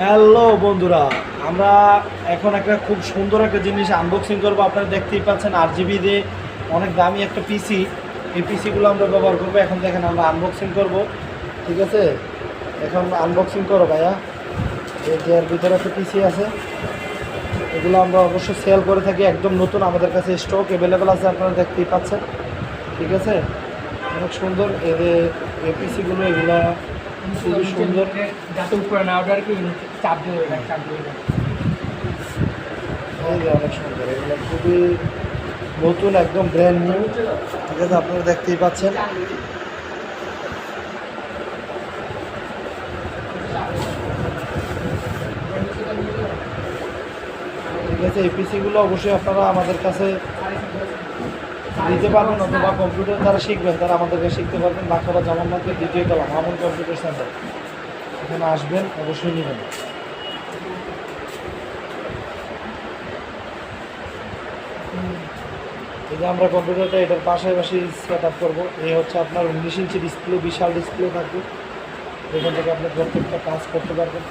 Hello বন্ধুরা, আমরা এখন একটা খুব সুন্দর একটা জিনিস আনবক্সিং করব। আপনারা দেখতেই পাচ্ছেন আর জিবি দিয়ে অনেক দামি একটা পিসি এই পিসিগুলো আমরা ব্যবহার করব। এখন দেখেন আমরা আনবক্সিং করব। ঠিক আছে? এখন আনবক্সিং করো ভাইয়া। এই যে ভিতরে একটা পিসি আছে। এগুলো আমরা অবশ্যই সেল করে থাকি। একদম নতুন আমাদের কাছে স্টক অ্যাভেলেবেল আছে, আপনারা দেখতেই পাচ্ছেন। ঠিক আছে? অনেক সুন্দর। এর এই পিসিগুলো এগুলা খুবই না চাপ দিয়ে দেয় দিয়ে অনেক সুন্দর খুবই নতুন, একদম ব্র্যান্ড নিউ ঠিক আছে, আপনারা দেখতেই পাচ্ছেন। ঠিক আছে, এই পিসিগুলো অবশ্যই আপনারা আমাদের কাছে দিতে পারবেন অথবা কম্পিউটার যারা শিখবেন, তারা আমাদেরকে শিখতে পারবেন। জামা মার্কেট দ্বিতীয় তলা, মামুন কম্পিউটার সেন্টার এখানে আসবেন, অবশ্যই নেবেন। এই যে আমরা কম্পিউটারটা এটার পাশাপাশি সেট আপ করব। এই হচ্ছে আপনার উনিশ ইঞ্চি ডিসপ্লে বিশাল ডিসপ্লে থাকবে। এখান থেকে আপনি প্রত্যেকটা কাজ করতে পারবেন।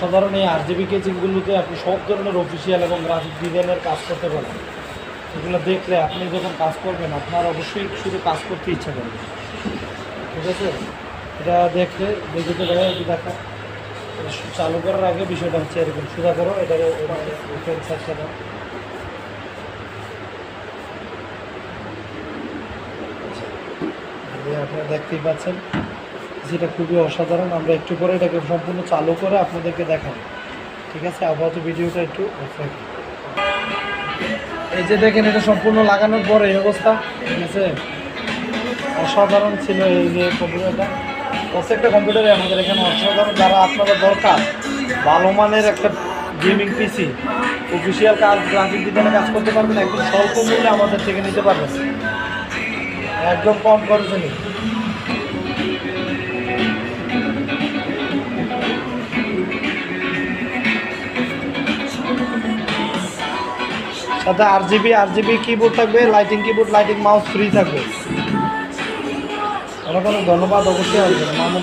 সাধারণ এই আর জিবি কেজিংগুলোতে আপনি সব ধরনের অফিসিয়াল এবং গ্রাফিক ডিজাইনের কাজ করতে পারেন এগুলো দেখলে আপনি যখন কাজ করবেন, আপনার অবশ্যই শুধু কাজ করতে ইচ্ছা করবে। ঠিক আছে? এটা দেখলে দেখে তো দেখা দেখা। চালু করার আগে বিষয়টা হচ্ছে এরকম। সুদা করো, এটাকে সাইডটা দাও। আপনারা দেখতেই পাচ্ছেন। যেটা খুবই অসাধারণ। আমরা একটু পরে এটাকে সম্পূর্ণ চালু করে আপনাদেরকে দেখাবো। ঠিক আছে? আপাতত ভিডিওটা একটু এই যে দেখেন, এটা সম্পূর্ণ লাগানোর পর এই অবস্থা। ঠিক আছে? অসাধারণ ছিল এই যে কম্পিউটারটা। প্রত্যেকটা কম্পিউটারে আমাদের এখানে অসাধারণ যারা আপনাদের দরকার, ভালো মানের একটা গেমিং পিসি অফিসিয়াল কাজ গ্রাফিক ডিজাইনে কাজ করতে পারবেন, একদম স্বল্প মূল্যে আমাদের থেকে নিতে পারবেন। একদম কম খরচে সাথে আর জিবি আর জিবি কিবোর্ড থাকবে lighting keyboard lighting mouse free থাকবে। অনেক অনেক ধন্যবাদ, অবশ্যই আসবেন। মামুন